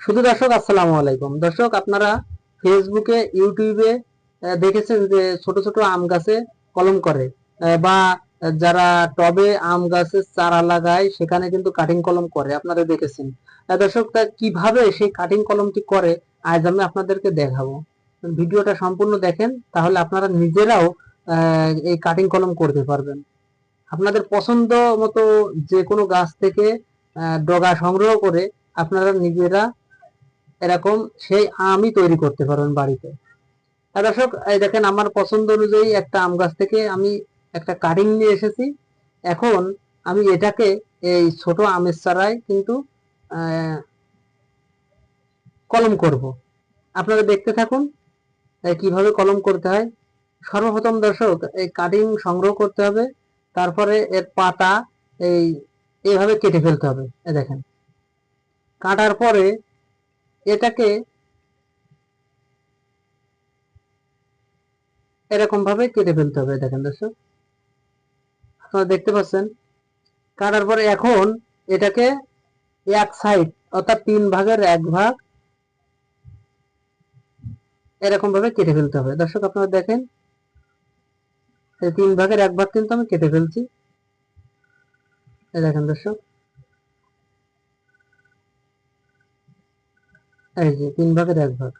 শুধু দর্শক, আসসালামু আলাইকুম। দর্শক, আপনারা ফেসবুকে ইউটিউবে দেখেছেন যে ছোট ছোট আম গাছে কলম করে। বা যারা টবে আম গাছের চারা লাগায়, সেখানে কিন্তু কাটিং কলম করে। আপনারা দেখেছেন। দর্শক, তা কীভাবে সেই কাটিং কলমটি করে, আজ আমি আপনাদেরকে দেখাবো। ভিডিওটা সম্পূর্ণ দেখেন, তাহলে আপনারা নিজেরাও এই কাটিং কলম করতে পারবেন। আপনাদের পছন্দ মতো যে কোনো গাছ থেকে ডগা সংগ্রহ করে আপনারা নিজেরা এরকম সেই আমই তৈরি করতে পারবেন বাড়িতে। দর্শক, এই দেখেন আমার পছন্দ অনুযায়ী একটা আম গাছ থেকে আমি একটা কাটিং নিয়ে এসেছি। এখন আমি এটাকে এই ছোট আমের চারায় কিন্তু কলম করব। আপনারা দেখতে থাকুন কীভাবে কলম করতে হয়। সর্বপ্রথম দর্শক, এই কাটিং সংগ্রহ করতে হবে। তারপরে এর পাতা এই, এইভাবে কেটে ফেলতে হবে। এই দেখেন, কাটার পরে এটাকে এরকম ভাবে কেটে ফেলতে হবে, দেখেন দর্শক। আপনারা দেখতে পাচ্ছেন, কাটার পরে এখন এটাকে এক সাইড অর্থাৎ তিন ভাগের এক ভাগ এরকম ভাবে কেটে ফেলতে হবে। দর্শক, আপনারা দেখেন তিন ভাগের এক ভাগ কিন্তু আমি কেটে ফেলছি। দেখেন দর্শক এই যে, তিন ভাগের এক ভাগ।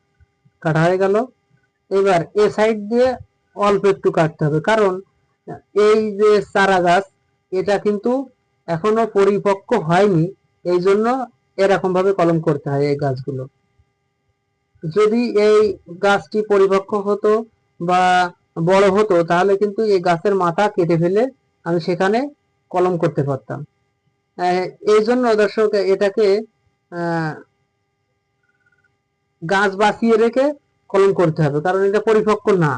কাটা হয়ে গেল। এবার এ সাইড দিয়ে অল্প একটু কাটতে হবে। কারণ এই যে চারা গাছ, এটা কিন্তু এখনও পরিপক্ক হয়নি। এই জন্য এরকম ভাবে কলম করতে হয় এই গাছগুলো। যদি এই গাছটি পরিপক্ক হতো বা বড় হতো, তাহলে কিন্তু এই গাছের মাথা কেটে ফেলে আমি সেখানে কলম করতে পারতাম। এই জন্য দর্শক, এটাকে গাছ বাঁচিয়ে রেখে কলম করতে হবে, কারণ এটা পরিপক্ক না।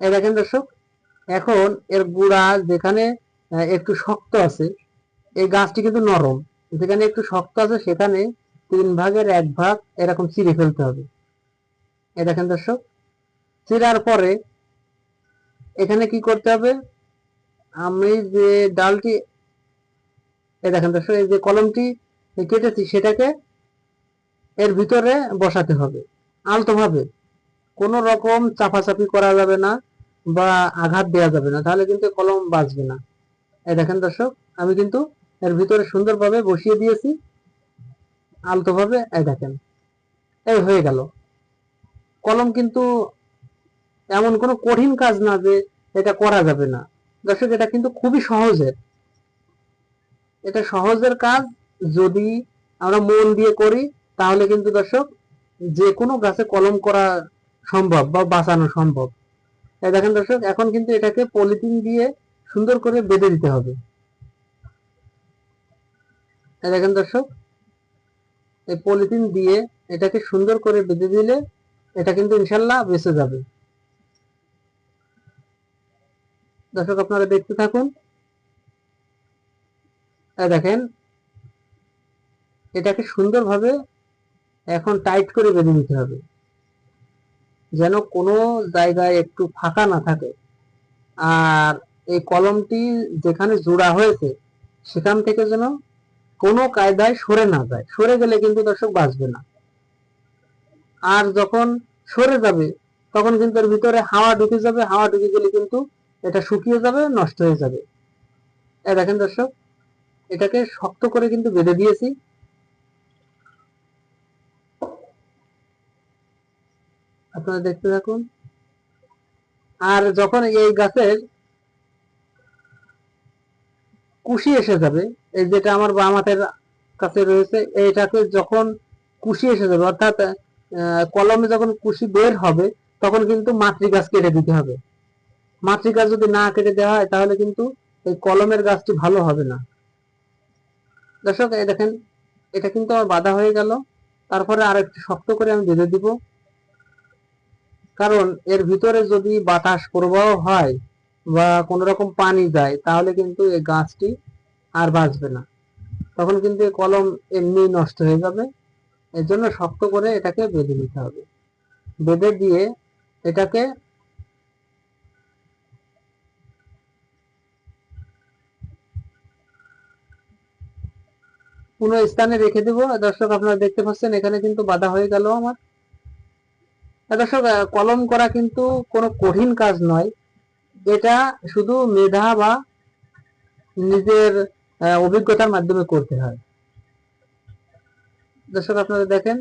এই দেখেন দর্শক, এখন এর গুড়া যেখানে একটু শক্ত আছে, এই গাছটি কিন্তু নরম। যেখানে একটু শক্ত আছে, সেখানে তিন ভাগের এক ভাগ এরকম চিড়ে ফেলতে হবে। এই দেখেন দর্শক চিরার পরে এখানে কি করতে হবে? আমি যে ডালটি এ দেখেন দর্শক, এই যে কলমটি কেটেছি, সেটাকে এর ভিতরে বসাতে হবে। আলতোভাবে কোনো রকম চাপাচাপি করা যাবে না বা আঘাত দেওয়া যাবে না, তাহলে কিন্তু কলম বাঁচবে না। এই দেখেন দর্শক, আমি কিন্তু এর ভিতরে সুন্দরভাবে বসিয়ে দিয়েছি। আলতোভাবে এই দেখেন, এই হয়ে গেল। কলম কিন্তু এমন কোনো কঠিন কাজ না যে এটা করা যাবে না। দর্শক, এটা কিন্তু খুবই সহজের। এটা সহজের কাজ যদি আমরা মন দিয়ে করি তাহলে কিন্তু দর্শক যে কোনো গাছে কলম করা সম্ভব বা বাঁচানো সম্ভব। এই দেখেন দর্শক, এখন কিন্তু এটাকে পলিথিন দিয়ে সুন্দর করে বেঁধে দিতে হবে। এই দেখেন দর্শক, এই পলিথিন দিয়ে এটাকে সুন্দর করে বেঁধে দিলে এটা কিন্তু ইনশাল্লাহ বেঁচে যাবে। দর্শক, আপনারা দেখতে থাকুন। দেখেন, এটাকে সুন্দরভাবে এখন টাইট করে বেঁধে দিতে হবে। যেন কোনো জায়গায় একটু ফাঁকা না থাকে। আর এই কলমটি যেখানে জোড়া হয়েছে, সেখান থেকে যেন কোনো কায়দায় সরে না যায়। সরে গেলে কিন্তু দর্শক বাঁচবে না। আর যখন সরে যাবে, তখন কিন্তু এর ভিতরে হাওয়া ঢুকে যাবে। হাওয়া ঢুকে গেলে কিন্তু এটা শুকিয়ে যাবে, নষ্ট হয়ে যাবে। এই দেখেন দর্শক, এটাকে শক্ত করে কিন্তু বেঁধে দিয়েছি। আপনারা দেখতে থাকুন। আর যখন এই গাছের কুশি এসে যাবে, এই যেটা আমার বাম হাতের কাছে রয়েছে এইটাকে যখন কুশি এসে যাবে, অর্থাৎ কলমে যখন কুশি বের হবে, তখন কিন্তু মাতৃ গাছ কেটে দিতে হবে। মাতৃ গাছ যদি না কেটে দেওয়া হয়, তাহলে কিন্তু এই কলমের গাছটি ভালো হবে না। দর্শক, এই দেখেন, এটা কিন্তু আমার বাধা হয়ে গেল। তারপরে আর একটু শক্ত করে আমি বেঁধে দিব। কারণ এর ভিতরে যদি বাতাস প্রবাহ হয় বা কোনো রকম পানি যায়, তাহলে কিন্তু এই গাছটি আর বাঁচবে না। তখন কিন্তু এই কলম এমনি নষ্ট হয়ে যাবে। এর জন্য শক্ত করে এটাকে বেঁধে নিতে হবে। বেঁধে দিয়ে এটাকে কোনো স্থানে রেখে দেবো। দর্শক, আপনারা দেখতে পাচ্ছেন, এখানে কিন্তু বাধা হয়ে গেল আমার। দর্শক কলম করা কিন্তু কোনো কঠিন কাজ নয়। এটা শুধু মেধা বা নিজের অভিজ্ঞতার মাধ্যমে করতে হয়। দর্শক, আপনারা দেখেন,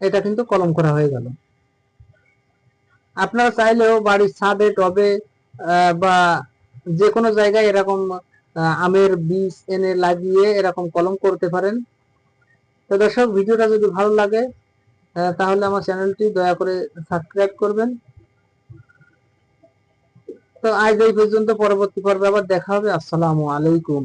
এটা কিন্তু কলম করা হয়ে গেল। আপনারা চাইলেও বাড়ির ছাদে, টবে বা যে কোনো জায়গায় এরকম আমের বীজ এনে লাগিয়ে এরকম কলম করতে পারেন। তো দর্শক, ভিডিওটা যদি ভালো লাগে তাহলে আমার চ্যানেলটি দয়া করে সাবস্ক্রাইব করবেন। তো আজ এই পর্যন্ত, পরবর্তী পর্বে আবার দেখা হবে। আসসালামু আলাইকুম।